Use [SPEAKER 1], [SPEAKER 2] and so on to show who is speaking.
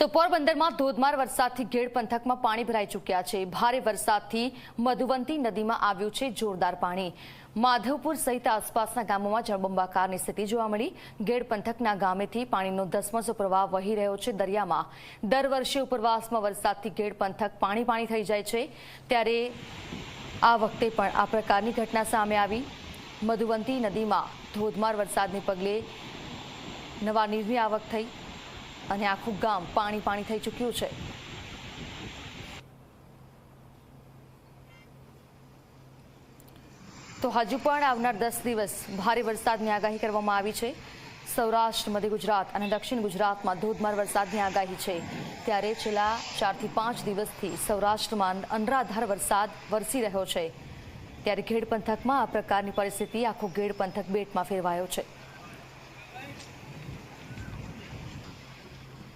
[SPEAKER 1] તો પોરબંદરમાં ધોધમાર વરસાદથી ઘેડ પંથકમાં પાણી ભરાઈ ચૂક્યા છે. ભારે વરસાદથી મધુવંતી નદીમાં આવ્યું છે જોરદાર પાણી. માધવપુર સહિત આસપાસના ગામોમાં જળબંબાકારની સ્થિતિ જોવા મળી. ઘેડ પંથકના ગામેથી પાણીનો ધસમસો પ્રવાહ વહી રહ્યો છે દરિયામાં. દર વર્ષે ઉપરવાસમાં વરસાદથી ઘેડ પંથક પાણી પાણી થઈ જાય છે. ત્યારે આ વખતે પણ આ પ્રકારની ઘટના સામે આવી. મધુવંતી નદીમાં ધોધમાર વરસાદને પગલે નવા નીરની આવક થઈ. અને આખું ગામ પાણી પાણી થઈ ચૂક્યું છે. તો હજુ પણ આવનાર દસ દિવસ ભારે વરસાદની આગાહી કરવામાં આવી છે. સૌરાષ્ટ્ર, મધ્ય ગુજરાત અને દક્ષિણ ગુજરાતમાં ધોધમાર વરસાદની આગાહી છે. ત્યારે છેલ્લા ચારથી પાંચ દિવસથી સૌરાષ્ટ્રમાં અનરાધાર વરસાદ વરસી રહ્યો છે. ત્યારે ઘેડ પંથકમાં આ પ્રકારની પરિસ્થિતિ આખો ઘેડ પંથક બેટમાં ફેરવાયો છે.